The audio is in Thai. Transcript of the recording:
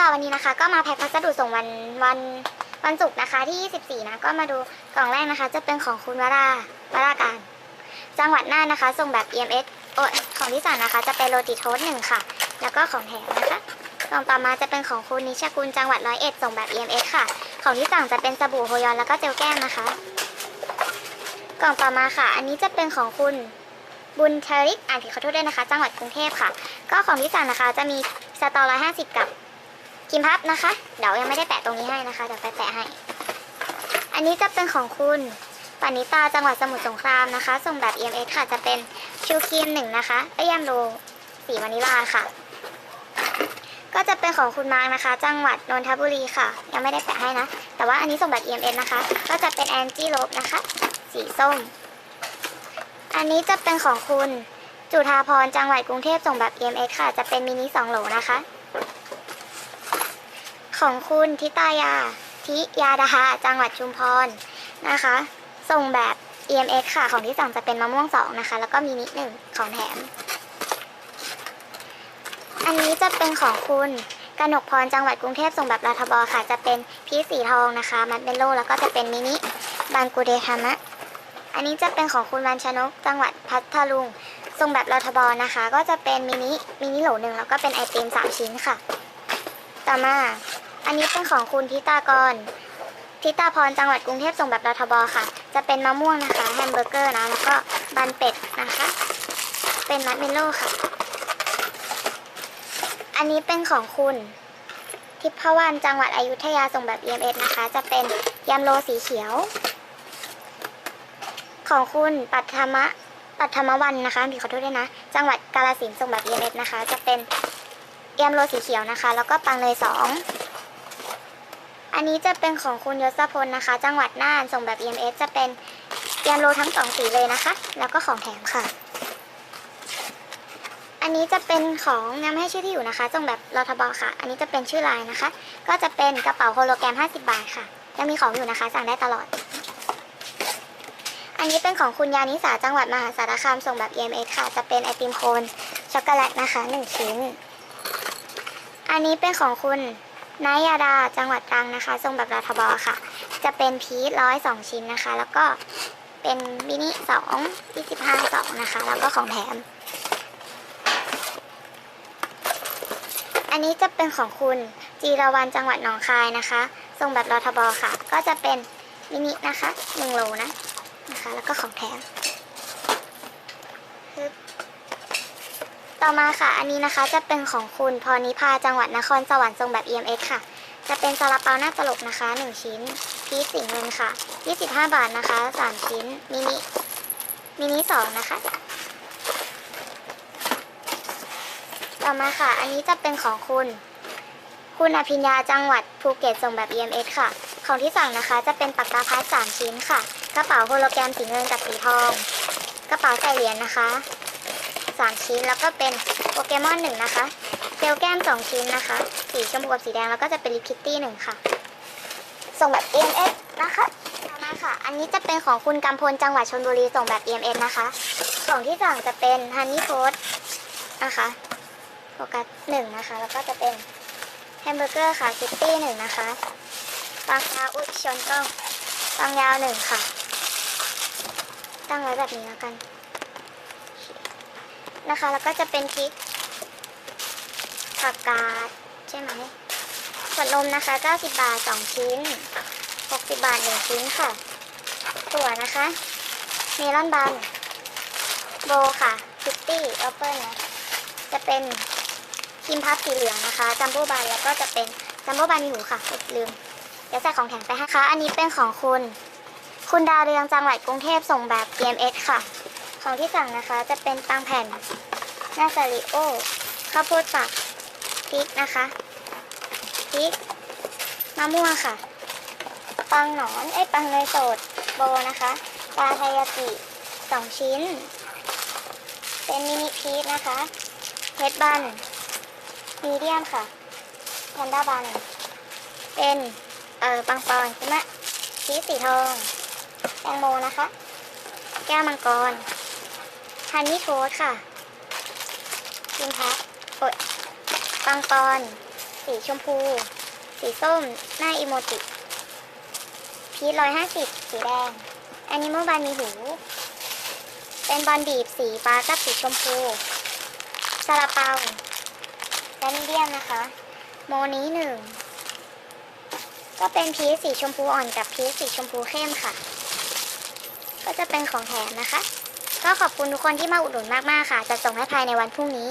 ค่ะวันนี้นะคะก็มาแพ็คพัสดุส่งวันวันวันศุกร์นะคะที่ 24 นะ ก็มาดูกล่องแรกนะคะ จะเป็นของคุณวราวราการ จังหวัดน่านนะคะ ส่งแบบ EMS โอ้ของที่สั่งนะคะ จะเป็นโรติโทสหนึ่งค่ะ แล้วก็ของแถมนะคะกล่องต่อมาจะเป็นของคุณนิชกุลจังหวัดร้อยเอ็ดส่งแบบ EMS ค่ะ ของที่สั่งจะเป็นสบู่โฮยอนแล้วก็เจลแก้มนะคะ กล่องต่อมาค่ะ อันนี้จะเป็นของคุณบุญเชริกอ่านผิดขอโทษด้วยนะคะ จังหวัดกรุงเทพค่ะ ก็ของที่สั่งนะคะจะมีสตอร้อยห้าสิบกับ กิมพับนะคะ เดี๋ยวยังไม่ได้แปะตรงนี้ให้นะคะ เดี๋ยวไปแปะให้ อันนี้จะเป็นของคุณปณิตาจังหวัดสมุทรสงครามนะคะ ส่งแบบ EMS ค่ะ จะเป็นชิวครีมหนึ่งนะคะไอยมโลสีวานิลาค่ะ ก็จะเป็นของคุณมาร์กนะคะ จังหวัดนนทบุรีค่ะ ยังไม่ได้แปะให้นะ แต่ว่าอันนี้ส่งแบบ EMS นะคะ ก็จะเป็นแอนจี้ลบนะคะ สีส้ม อันนี้จะเป็นของคุณจุฑาพรจังหวัดกรุงเทพส่งแบบ EMS ค่ะ จะเป็นมินิสองโหลนะคะ ของคุณทิตายา ทิยาดาจังหวัดชุมพรนะคะ ส่งแบบ EMS ค่ะ ของที่สั่งจะเป็นมะม่วงสองนะคะ แล้วก็มินิดหนึ่งของแถม อันนี้จะเป็นของคุณกนกพรจังหวัดกรุงเทพส่งแบบรัฐบอค่ะ จะเป็นพีสีทองนะคะ มัดเบลโลแล้วก็จะเป็นมินิบางกูเดทามะ อันนี้จะเป็นของคุณวันชนกจังหวัดพัทลุงทรงแบบรัฐบอลนะคะ ก็จะเป็นมินิมินิโหลหนึ่งแล้วก็เป็นไอติมสามชิ้นค่ะ ต่อมา อันนี้เป็นของคุณทิตากร ทิตาพรจังหวัดกรุงเทพส่งแบบรัฐบอลค่ะ จะเป็นมะม่วงนะคะแฮมเบอร์เกอร์นะแล้วก็บันเป็ดนะคะ เป็นมัดเมลโล่ค่ะ อันนี้เป็นของคุณทิพวรรณจังหวัดอยุธยาส่งแบบ EMS นะคะ จะเป็นยำโลสีเขียว ของคุณปัทมะปัทมวันนะคะพี่ขอโทษด้วยนะ จังหวัดกาฬสินส่งแบบ EMS นะคะ จะเป็นยมโรสีเขียวนะคะ แล้วก็ปังเลยสอง อันนี้จะเป็นของคุณยศพลนะคะ จังหวัดน่านส่งแบบ EMS จะเป็นเอียมโรทั้งสองสีเลยนะคะ แล้วก็ของแถมค่ะ อันนี้จะเป็นของยังไม่ให้ชื่อที่อยู่นะคะส่งแบบรทบค่ะ อันนี้จะเป็นชื่อลน์นะคะ ก็จะเป็นกระเป๋าโฮโลแกรม 50 บาทค่ะ ยังมีของอยู่นะคะ สั่งได้ตลอด อันนี้เป็นของคุณยานิสาจังหวัดมหาสารคามส่งแบบ EMS ค่ะ จะเป็นไอติมโคนช็อกโกแลตนะคะ1ชิ้น อันนี้เป็นของคุณ นายาดาจังหวัดตรังนะคะส่งแบบรัฐบอค่ะ จะเป็นพีชร้อยสองชิ้นนะคะ แล้วก็เป็นมินิสองยี่สิบห้าสองนะคะ แล้วก็ของแถม อันนี้จะเป็นของคุณจีรวันจังหวัดหนองคายนะคะส่งแบบรทบค่ะ ก็จะเป็นมินินะคะหนึ่งโลนะนะคะ แล้วก็ของแถมฮึบ ต่อมาค่ะ อันนี้นะคะจะเป็นของคุณพรนิพาจังหวัดนครสวรรค์ทรงแบบ EMS ค่ะ จะเป็นซาลาเปาหน้าตลกนะคะ 1 ชิ้น พีชสีเงินค่ะ 25 บาทนะคะ 3 ชิ้น มินิ มินิ 2 นะคะ ต่อมาค่ะ อันนี้จะเป็นของคุณ คุณอภิญญาจังหวัดภูเก็ตส่งแบบ EMS ค่ะ ของที่สั่งนะคะจะเป็นปากกาพัด3ชิ้นค่ะ กระเป๋าโฮโลแกรมสีเงินกับสีทอง กระเป๋าใส่เหรียญนะคะ 3 ชิ้น แล้วก็เป็นโปเกมอนหนึ่งนะคะเจลแก้ม 2 ชิ้นนะคะ สีชมพูกับสีแดง แล้วก็จะเป็นลิปคิตตี้หนึ่งค่ะ ส่งแบบ EMS นะคะมาค่ะ อันนี้จะเป็นของคุณกำพลจังหวัดชลบุรีส่งแบบ EMS นะคะของที่สั่งจะเป็นฮันนี่โพสนะคะโฟกัสหนึ่งนะคะ แล้วก็จะเป็นแฮมเบอร์เกอร์ค่ะคิตตี้หนึ่งนะคะปางยาวอุ้ยชนกล้องปางยาวหนึ่งค่ะ ตั้งไว้แบบนี้แล้วกัน นะคะ แล้วก็จะเป็นพริกผักกาดใช่ไหมขวดนมนะคะ 90 บาท 2 ชิ้น 60 บาท 1 ชิ้นค่ะถั่วนะคะ เมลอนบัน โบค่ะฟิตตี้แอปเปิลนะจะเป็นครีมพับสีเหลืองนะคะ จัมโบ้บัน แล้วก็จะเป็นจัมโบ้บันมีหูค่ะลืม เดี๋ยวใส่ของแถมไปให้ค่ะอันนี้เป็นของคุณ คุณดาวเรืองจังหวัดกรุงเทพส่งแบบ DMX ค่ะ ของที่สั่งนะคะจะเป็นปังแผ่นหน้าซาริโอข้าวโพดฝักพริกนะคะพริกมะม่วงค่ะ ปังหนอนเอ้ปังเนยสดโบนะคะปลาไทยากิสองชิ้น เป็นมินิพีชนะคะเฮดบันมีเดียมค่ะแพนด้าบัน เป็นเอ่อปังปอนใช่ไหมชีสสีทอง แตงโมนะคะ แก้วมังกร ฮันนี่โทสค่ะกินแพ็คโอ้ยปังปอน สีชมพู สีส้ม หน้าอิโมจิพีร้อยห้าสิบสีแดงแอนิมอลบานมีหู เป็นบอลบีบสีฟ้ากับสีชมพูซาลาเปาและมีเดียมนะคะ โมนี้หนึ่ง ก็เป็นพีชสีชมพูอ่อนกับพีชสีชมพูเข้มค่ะ ก็จะเป็นของแถมนะคะ ก็ขอบคุณทุกคนที่มาอุดหนุนมากๆค่ะ จะส่งให้ภายในวันพรุ่งนี้